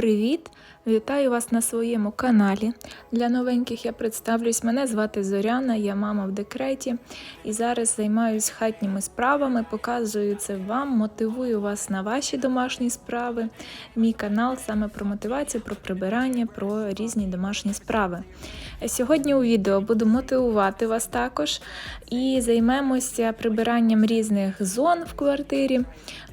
Привіт! Вітаю вас на своєму каналі. Для новеньких я представлюсь. Мене звати Зоряна, я мама в декреті і зараз займаюся хатніми справами, показую це вам, мотивую вас на ваші домашні справи. Мій канал саме про мотивацію, про прибирання, про різні домашні справи. Сьогодні у відео буду мотивувати вас також і займемося прибиранням різних зон в квартирі.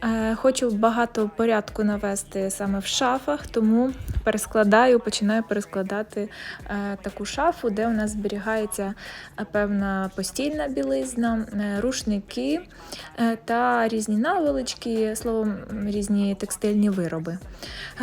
Е, Хочу багато порядку навести саме в шафах, тому перескладаю, починаю перескладати е, таку шафу, де у нас зберігається е, певна постільна білизна, е, рушники та різні наволочки, словом, різні текстильні вироби.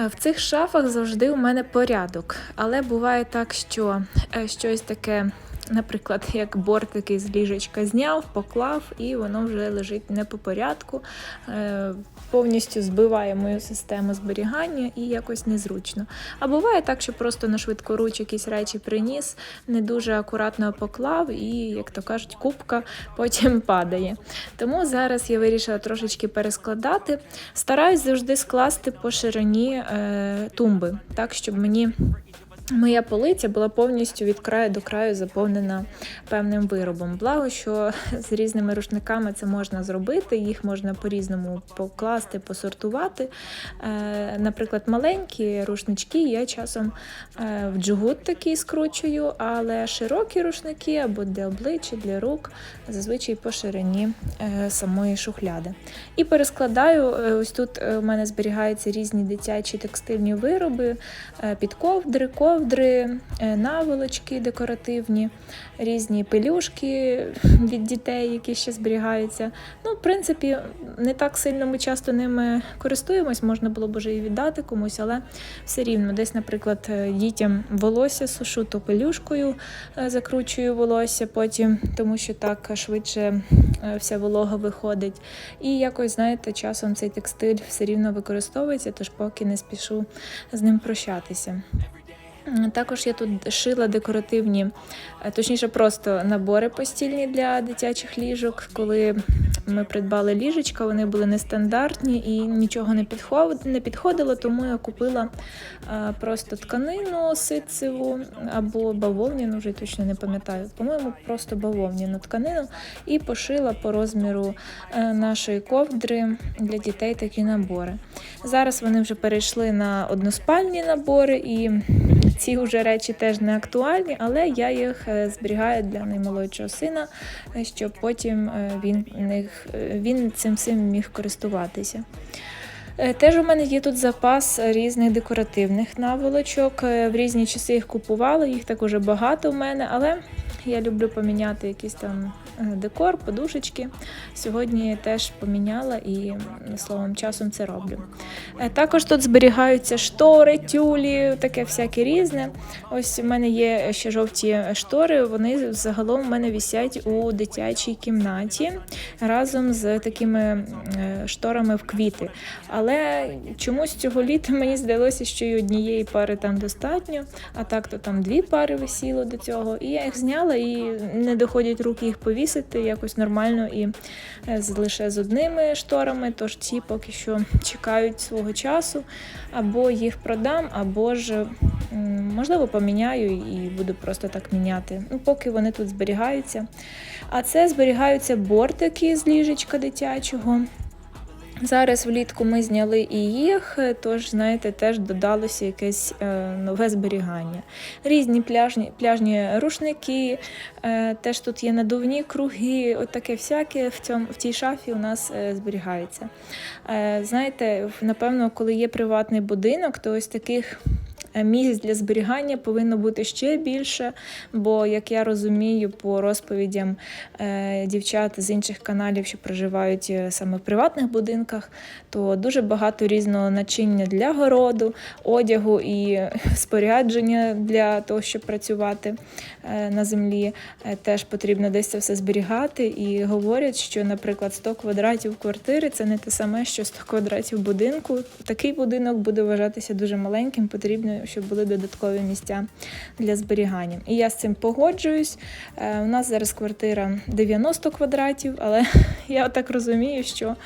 В цих шафах завжди у мене порядок, але буває так, що щось таке. Наприклад, як бортики з ліжечка зняв, поклав, і воно вже лежить не по порядку, е, повністю збиває мою систему зберігання і якось незручно. А буває так, що просто на швидкоруч якісь речі приніс, не дуже акуратно поклав, і, як то кажуть, кубка потім падає. Тому зараз я вирішила трошечки перескладати. Стараюсь завжди скласти по ширині е, тумби, так, щоб мені. Моя полиця була повністю від краю до краю заповнена певним виробом. Благо, що з різними рушниками це можна зробити, їх можна по-різному покласти, посортувати. Е, Наприклад, маленькі рушнички я часом е, в джгут такий скручую, але широкі рушники або для обличчя, для рук зазвичай по ширині е, самої шухляди. І перескладаю, ось тут у мене зберігаються різні дитячі текстильні вироби, е, підковдри, ковдри, е, наволочки декоративні, різні пелюшки від дітей, які ще зберігаються. Ну, в принципі, не так сильно ми часто ними користуємось, можна було б вже і віддати комусь, але все рівно, десь, наприклад, е, дітям волосся сушу, то пелюшкою е, закручую волосся потім, тому що так швидше вся волога виходить. І якось, знаєте, часом цей текстиль все рівно використовується, тож поки не спішу з ним прощатися. Також я тут шила декоративні, е, точніше, просто набори постільні для дитячих ліжок. Коли ми придбали ліжечка, вони були нестандартні і нічого не підходило, тому я купила е, просто тканину ситцеву або бавовняну, вже точно не пам'ятаю. По-моєму, просто бавовняну тканину і пошила по розміру е, нашої ковдри для дітей такі набори. Зараз вони вже перейшли на односпальні набори і ці вже речі теж не актуальні, але я їх е, зберігаю для наймолодшого сина, е, щоб потім е, він, них, він цим всім міг користуватися. Теж у мене є тут запас різних декоративних наволочок. В різні часи їх купувала, їх так уже багато в мене, але я люблю поміняти якийсь там декор, подушечки. Сьогодні теж поміняла і словом часом це роблю. Е, Також тут зберігаються штори, тюлі, таке всяке різне. Ось у мене є ще жовті штори. Вони загалом у мене висять у дитячій кімнаті разом з такими е, шторами в квіти. Але чомусь цього літа мені здалося, що і однієї пари там достатньо, а так то там дві пари висіло до цього. І я їх зняла і не доходять руки їх повісити якось нормально і е, лише з одними шторами. Тож ці поки що чекають свого часу, або їх продам, або ж можливо поміняю і буду просто так міняти. Ну, поки вони тут зберігаються. А це зберігаються бортики з ліжечка дитячого. Зараз влітку ми зняли і їх, тож, знаєте, теж додалося якесь е, нове зберігання. Різні пляжні, пляжні рушники, е, теж тут є надувні круги, от таке всяке в, цьому, в цій шафі у нас е, зберігається. Знаєте, напевно, коли є приватний будинок, то ось таких місць для зберігання повинно бути ще більше, бо, як я розумію, по розповідям е, дівчат з інших каналів, що проживають е, саме в приватних будинках, то дуже багато різного начиння для городу, одягу і спорядження для того, щоб працювати е, на землі. Е, Теж потрібно десь це все зберігати. І говорять, що, наприклад, 100 квадратів квартири це не те саме, що 100 квадратів будинку. Такий будинок буде вважатися дуже маленьким, потрібно щоб були додаткові місця для зберігання. І я з цим погоджуюсь. Е, У нас зараз квартира 90 квадратів, але я так розумію, що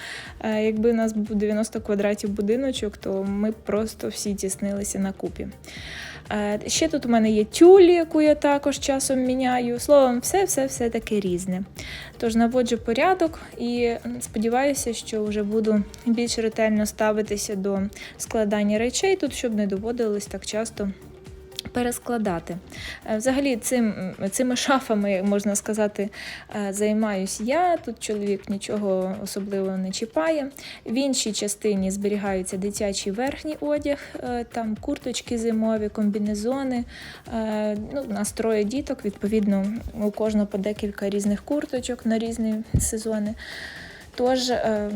е, якби у нас був 90 квадратів будиночок, то ми просто всі тіснилися на купі. Е, Ще тут у мене є тюль, яку я також часом міняю. Словом, все-все-все таке різне. Тож наводжу порядок і сподіваюся, що вже буду більш ретельно ставитися до складання речей тут, щоб не доводилось так часто. Перескладати. Е, Взагалі, цим, цими шафами, можна сказати, е, займаюсь я. Тут чоловік нічого особливого не чіпає. В іншій частині зберігаються дитячий верхній одяг, е, там курточки зимові, комбінезони. Ну, у діток, відповідно, у кожного по декілька різних курточок на різні сезони. Тож е,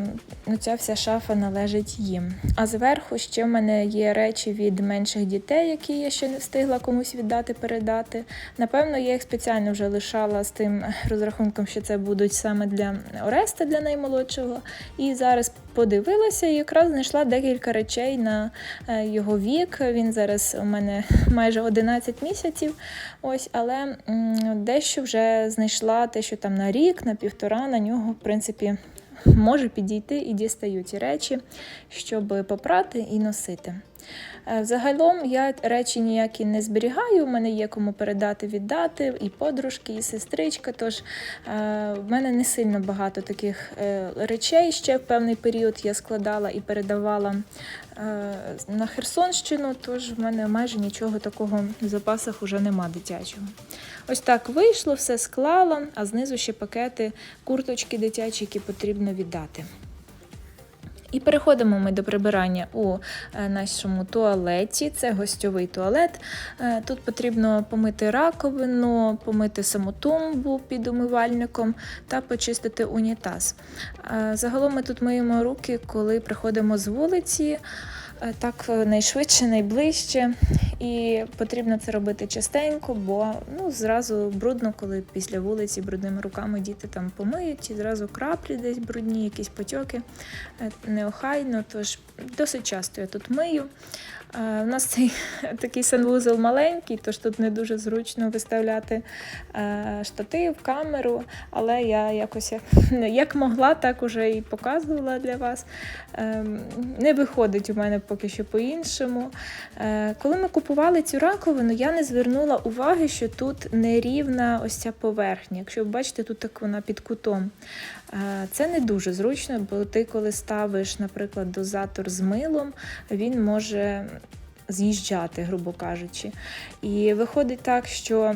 ну, ця вся шафа належить їм. А зверху ще в мене є речі від менших дітей, які я ще не встигла комусь віддати, передати. Напевно, я їх спеціально вже лишала з тим розрахунком, що це будуть саме для Ореста, для наймолодшого. І зараз подивилася і якраз знайшла декілька речей на е, його вік. Він зараз у мене майже 11 місяців. Ось, але дещо вже знайшла те, що там на рік, на півтора, на нього, в принципі, може підійти і дістаю ті речі, щоб попрати і носити. Е, Загалом я речі ніякі не зберігаю, у мене є кому передати, віддати, і подружки, і сестричка. Тож е, в мене не сильно багато таких е, речей. Ще в певний період я складала і передавала на Херсонщину, тож в мене майже нічого такого в запасах вже нема дитячого. Ось так вийшло, все склала, а знизу ще пакети, курточки дитячі, які потрібно віддати. І переходимо ми до прибирання у е, нашому туалеті. Це гостьовий туалет. Е, Тут потрібно помити раковину, помити саму тумбу під умивальником та почистити унітаз. Е, Загалом ми тут миємо руки, коли приходимо з вулиці. Е, Так е, найшвидше, найближче, і потрібно це робити частенько, бо ну зразу брудно, коли після вулиці брудними руками діти там помиють, і зразу краплі десь брудні, якісь потьоки е, неохайно. Тож досить часто я тут мию. Е, У нас цей такий санвузол маленький, тож тут не дуже зручно виставляти е, штатив, камеру, але я якось як, могла, так уже і показувала для вас. Ем, Не виходить у мене поки що по-іншому. Е, Коли ми купували цю раковину, я не звернула уваги, що тут нерівна ось ця поверхня. Якщо ви бачите, тут так вона під кутом. Е, Це не дуже зручно, бо ти, коли ставиш, наприклад, дозатор з милом, він може з'їжджати, грубо кажучи. І виходить так, що,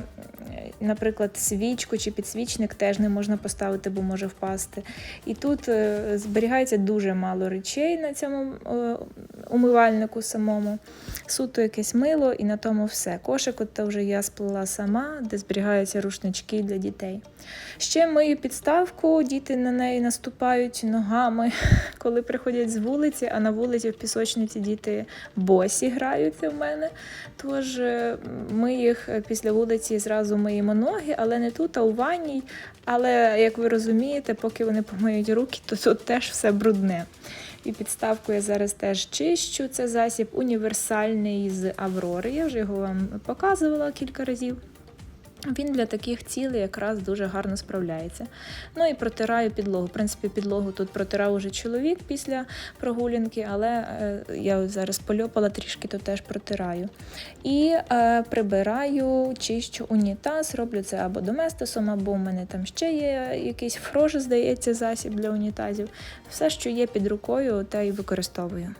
наприклад, свічку чи підсвічник теж не можна поставити, бо може впасти. І тут е, зберігається дуже мало речей на цьому умивальнику самому. Суто якесь мило, і на тому все. Кошик от вже я сплела сама, де зберігаються рушнички для дітей. Ще мию підставку, діти на неї наступають ногами, коли приходять з вулиці, а на вулиці в пісочниці діти босі граються в мене. Тож е, ми їх е, після вулиці зразу миємо ноги, але не тут, а у ванній. Але як ви розумієте, поки вони помиють руки, то тут теж все брудне. І підставку я зараз теж чищу. Це засіб універсальний з Аврори. Я вже його вам показувала кілька разів. Він для таких цілей якраз дуже гарно справляється. Ну і протираю підлогу. В принципі, підлогу тут протирав уже чоловік після прогулянки, але е, я зараз польопала трішки, то теж протираю. І е, прибираю, чищу унітаз, роблю це або доместосом, або у мене там ще є якийсь фрош, здається, засіб для унітазів. Все, що є під рукою, те й використовую.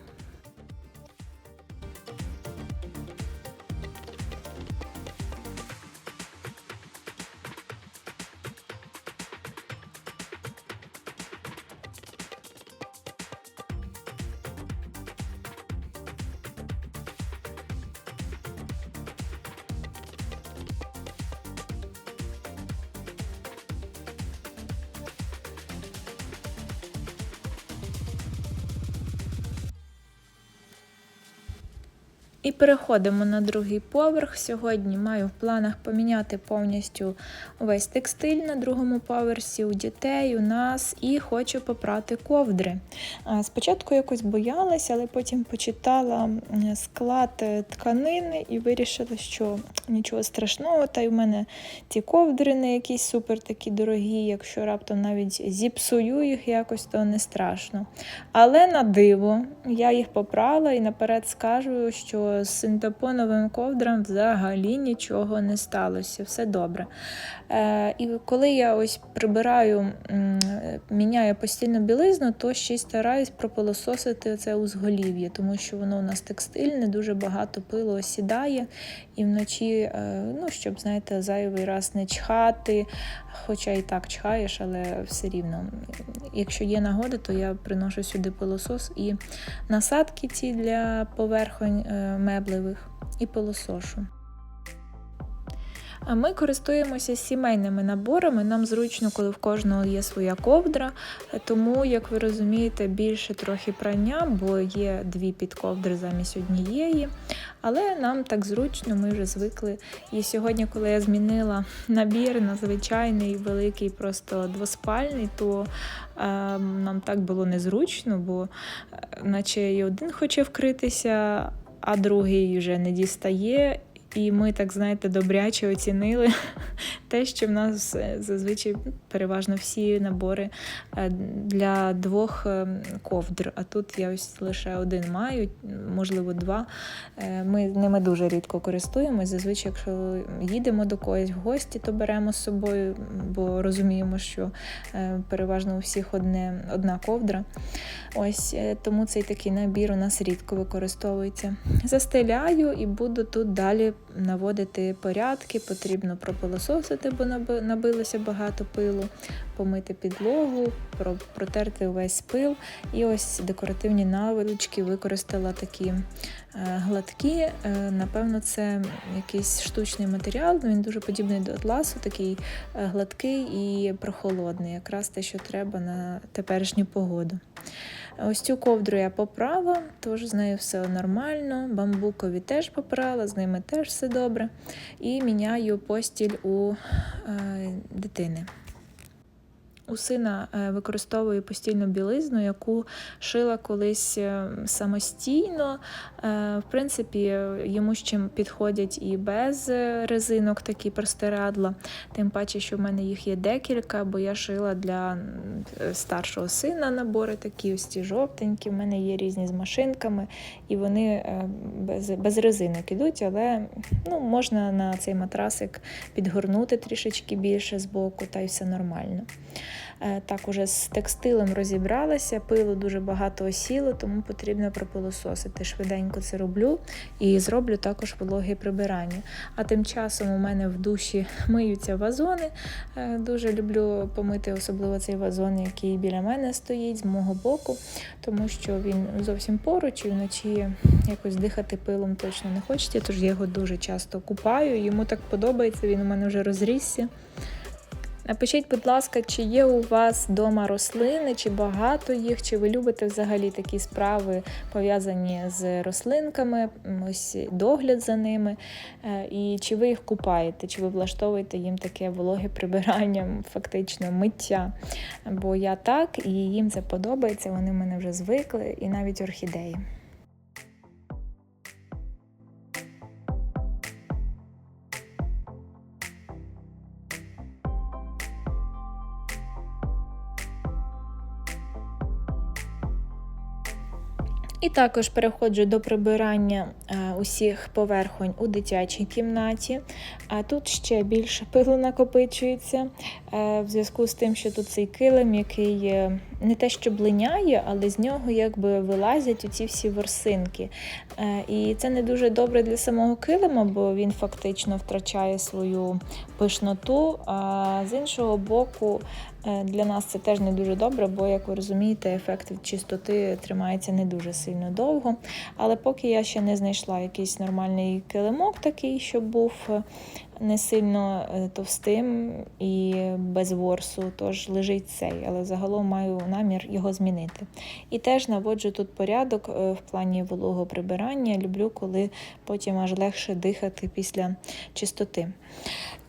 І переходимо на другий поверх. Сьогодні маю в планах поміняти повністю весь текстиль на другому поверсі у дітей, у нас, і хочу попрати ковдри. Спочатку якось боялася, але потім почитала склад е, тканини і вирішила, що нічого страшного, та й в мене ці ковдри не якісь супер такі дорогі, якщо раптом навіть зіпсую їх якось, то не страшно. Але на диво я їх попрала і наперед скажу, що з синтепоновим ковдром взагалі нічого не сталося, все добре. Е, і коли я ось прибираю, міняю постільну білизну, то ще й стараюсь пропилососити це узголів'я, тому що воно у нас текстильне, дуже багато пилу осідає, і вночі, е, ну, щоб, знаєте, зайвий раз не чхати, хоча і так чхаєш, але все рівно. Якщо є нагода, то я приношу сюди пилосос і насадки ці для поверхонь е, меблевих і пилосошу. А Ми користуємося сімейними наборами. Нам зручно, коли в кожного є своя ковдра. Тому, як ви розумієте, більше трохи прання, бо є дві підковдри замість однієї. Але нам так зручно, ми вже звикли. І сьогодні, коли я змінила набір на звичайний великий, просто двоспальний, то е, нам так було незручно, бо е, наче і один хоче вкритися, а другий вже не дістає. І ми, так знаєте, добряче оцінили те, що в нас е, зазвичай переважно всі набори е, для двох е, ковдр. А тут я ось лише один маю, можливо, два. Ми ними дуже рідко користуємось. Зазвичай, якщо їдемо до когось в гості, то беремо з собою, бо розуміємо, що переважно у всіх одне, одна ковдра. Ось тому цей такий набір у нас рідко використовується. Застеляю і буду тут далі наводити порядки. Потрібно пропилососити, бо набилося багато пилу, помити підлогу, протерти увесь пил. І ось декоративні навички використала такі гладкі. Е, Напевно, це якийсь штучний матеріал. Він дуже подібний до атласу, такий е, гладкий і прохолодний, якраз те, що треба на теперішню погоду. Ось цю ковдру я поправила, тож з нею все нормально. Бамбукові теж поправила, з ними теж все добре. І міняю постіль у е, дитини. У сина е, використовую постільну білизну, яку шила колись е, самостійно. Е, В принципі, йому з чим підходять і без резинок такі простирадла. Тим паче, що в мене їх є декілька, бо я шила для старшого сина набори такі ось ці жовтенькі. В мене є різні з машинками, і вони без, без резинок ідуть, але ну, можна на цей матрасик підгорнути трішечки більше з боку, та й все нормально. Е, Так, уже з текстилем розібралася, пилу дуже багато осіло, тому потрібно пропилососити. Швиденько це роблю і зроблю також вологе прибирання. А тим часом у мене в душі миються вазони. Е, Дуже люблю помити особливо цей вазон, який біля мене стоїть з мого боку, тому що він зовсім поруч і вночі якось дихати пилом точно не хочеться, тож я його дуже часто купаю. Йому так подобається, він у мене вже розрісся. Напишіть, будь ласка, чи є у вас вдома рослини, чи багато їх, чи ви любите взагалі такі справи пов'язані з рослинками, ось догляд за ними, е, і чи ви їх купаєте, чи ви влаштовуєте їм таке вологе прибирання, фактично миття. Бо я так, і їм це подобається, вони в мене вже звикли, і навіть орхідеї. І також переходжу до прибирання е, усіх поверхонь у дитячій кімнаті. А тут ще більше пилу накопичується е, в зв'язку з тим, що тут цей килим, який не те, що блиняє, але з нього якби вилазять оці всі ворсинки. Е, І це не дуже добре для самого килима, бо він фактично втрачає свою пишноту. А з іншого боку, е, для нас це теж не дуже добре, бо, як ви розумієте, ефект чистоти тримається не дуже сильно довго. Але поки я ще не знайшла якийсь нормальний килимок такий, щоб був, е, не сильно товстим і без ворсу, тож лежить цей, але загалом маю намір його змінити. І теж наводжу тут порядок е, в плані вологого прибирання. Люблю, коли потім аж легше дихати після чистоти.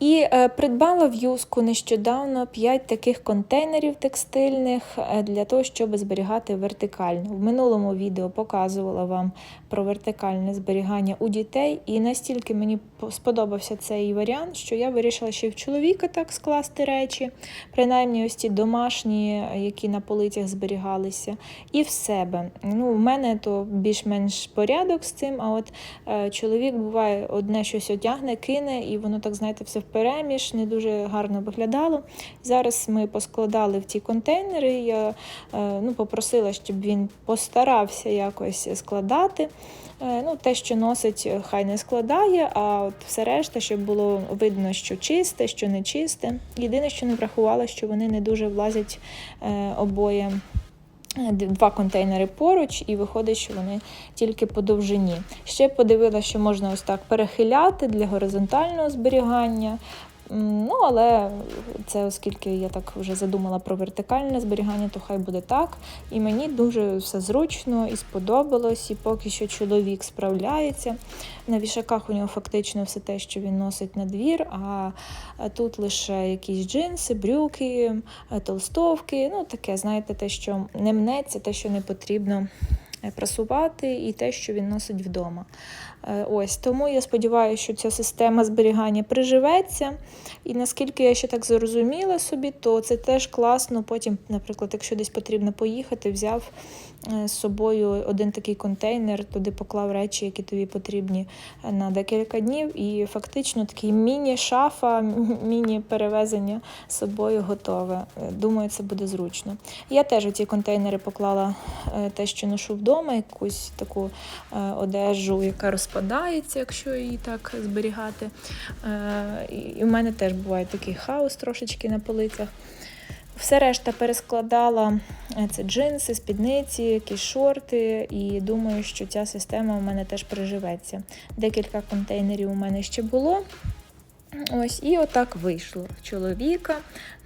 І е, придбала в юску нещодавно 5 таких контейнерів текстильних е, для того, щоб зберігати вертикально. В минулому відео показувала вам про вертикальне зберігання у дітей, і настільки мені сподобався цей варіант, що я вирішила ще й в чоловіка так скласти речі, принаймні ось ті домашні, які на полицях зберігалися, і в себе. Ну, в мене то більш-менш порядок з цим, а от е, чоловік буває одне щось одягне, кине, і воно так, знаєте, все впереміж, не дуже гарно виглядало. Зараз ми поскладали в ті контейнери. Я е, ну, попросила, щоб він постарався якось складати. Е, Ну, те, що носить, е, хай не складає, а от все решта, щоб було видно, що чисте, що не чисте. Єдине, що не врахувала, що вони не дуже влазять е, обоє. Два контейнери поруч, і виходить, що вони тільки по довжині. Ще подивилася, що можна ось так перехиляти для горизонтального зберігання. Ну, але це оскільки я так вже задумала про вертикальне зберігання, то хай буде так. І мені дуже все зручно і сподобалось, і поки що чоловік справляється. На вішаках у нього фактично все те, що він носить на двір, а а тут лише якісь джинси, брюки, е, толстовки. Ну, таке, знаєте, те, що не мнеться, те, що не потрібно е, прасувати, і те, що він носить вдома. Е, Ось тому я сподіваюся, що ця система зберігання приживеться. І наскільки я ще так зрозуміла собі, то це теж класно. Потім, наприклад, якщо десь потрібно поїхати, взяв е, з собою один такий контейнер, туди поклав речі, які тобі потрібні е, на декілька днів. І фактично такий міні-шафа, міні-перевезення з собою готове. Думаю, це буде зручно. Я теж у ці контейнери поклала те, що ношу вдома, якусь таку одежу, яка розпадається, якщо її так зберігати. Е, і в мене теж буває такий хаос трошечки на полицях. Все решта перескладала е, це джинси, спідниці, якісь шорти, і думаю, що ця система у мене теж приживеться. Декілька контейнерів у мене ще було. Ось, і отак вийшло. В чоловіка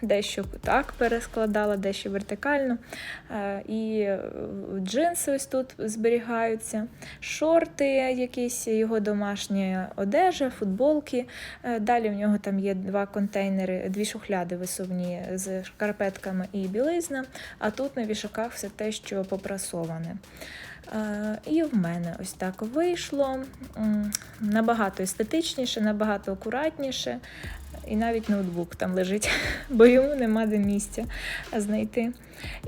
дещо так перескладала, дещо вертикально. Е, І е, джинси ось тут зберігаються, шорти, якісь його домашня одежа, футболки. Е, Далі в нього там є два контейнери, дві шухляди висувні з шкарпетками і білизна, а тут на вішаках все те, що попрасоване. Е, І в мене ось так вийшло. Набагато естетичніше, набагато акуратніше. І навіть ноутбук там лежить, бо йому нема де місця знайти.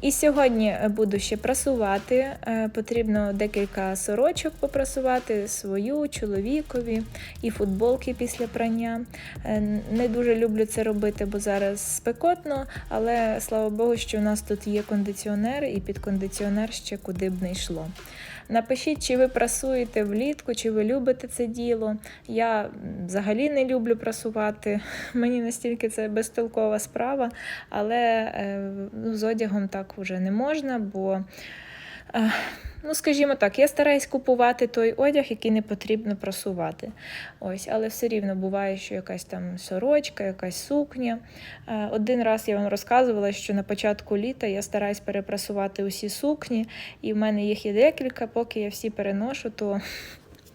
І сьогодні буду ще прасувати. Е, Потрібно декілька сорочок попрасувати свою, чоловікові і футболки після прання. Е, Не дуже люблю це робити, бо зараз спекотно, але слава Богу, що у нас тут є кондиціонер, і під кондиціонер ще куди б не йшло. Напишіть, чи ви прасуєте влітку, чи ви любите це діло. Я взагалі не люблю прасувати. Мені настільки це безтолкова справа, але е, ну, з одягом так вже не можна, бо. Е, Ну, скажімо так, я стараюсь купувати той одяг, який не потрібно просувати. Ось, але все рівно буває, що якась там сорочка, якась сукня. Е, Один раз я вам розказувала, що на початку літа я стараюсь перепрасувати усі сукні, і в мене їх є декілька. Поки я всі переношу, то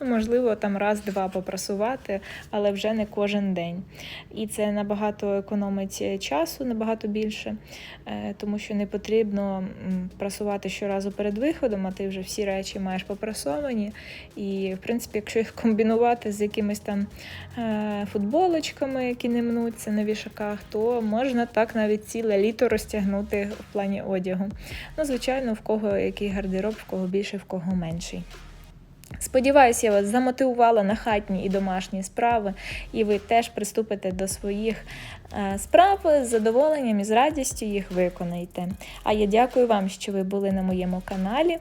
ну, можливо там раз-два попрасувати, але вже не кожен день. І це набагато економить е, часу, набагато більше, е, тому що не потрібно прасувати щоразу перед виходом, а ти вже всі речі маєш попрасовані. І, в принципі, якщо їх комбінувати з якимись там е, футболочками, які не мнуться на вішаках, то можна так навіть ціле літо розтягнути в плані одягу. Ну, звичайно, в кого який гардероб, в кого більше, в кого менший. Сподіваюсь, я вас замотивувала на хатні і домашні справи, і ви теж приступите до своїх е, справ з задоволенням і з радістю їх виконаєте. А я дякую вам, що ви були на моєму каналі.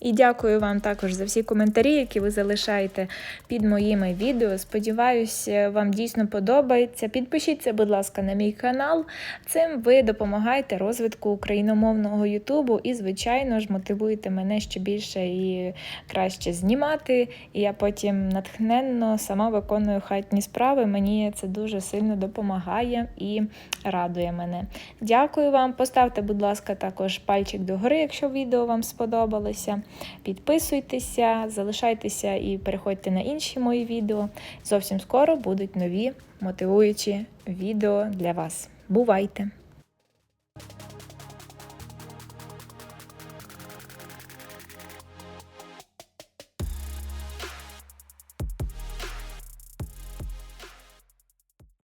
І дякую вам також за всі коментарі, які ви залишаєте під моїми відео. Сподіваюся, вам дійсно подобається. Підпишіться, будь ласка, на мій канал. Цим ви допомагаєте розвитку україномовного Ютубу і, звичайно ж, мотивуєте мене ще більше і краще знімати. І я потім натхненно сама виконую хатні справи. Мені це дуже сильно допомагає і радує мене. Дякую вам. Поставте, будь ласка, також пальчик догори, якщо відео вам сподобалося. Підписуйтеся, залишайтеся і переходьте на інші мої відео. Зовсім скоро будуть нові мотивуючі відео для вас. Бувайте!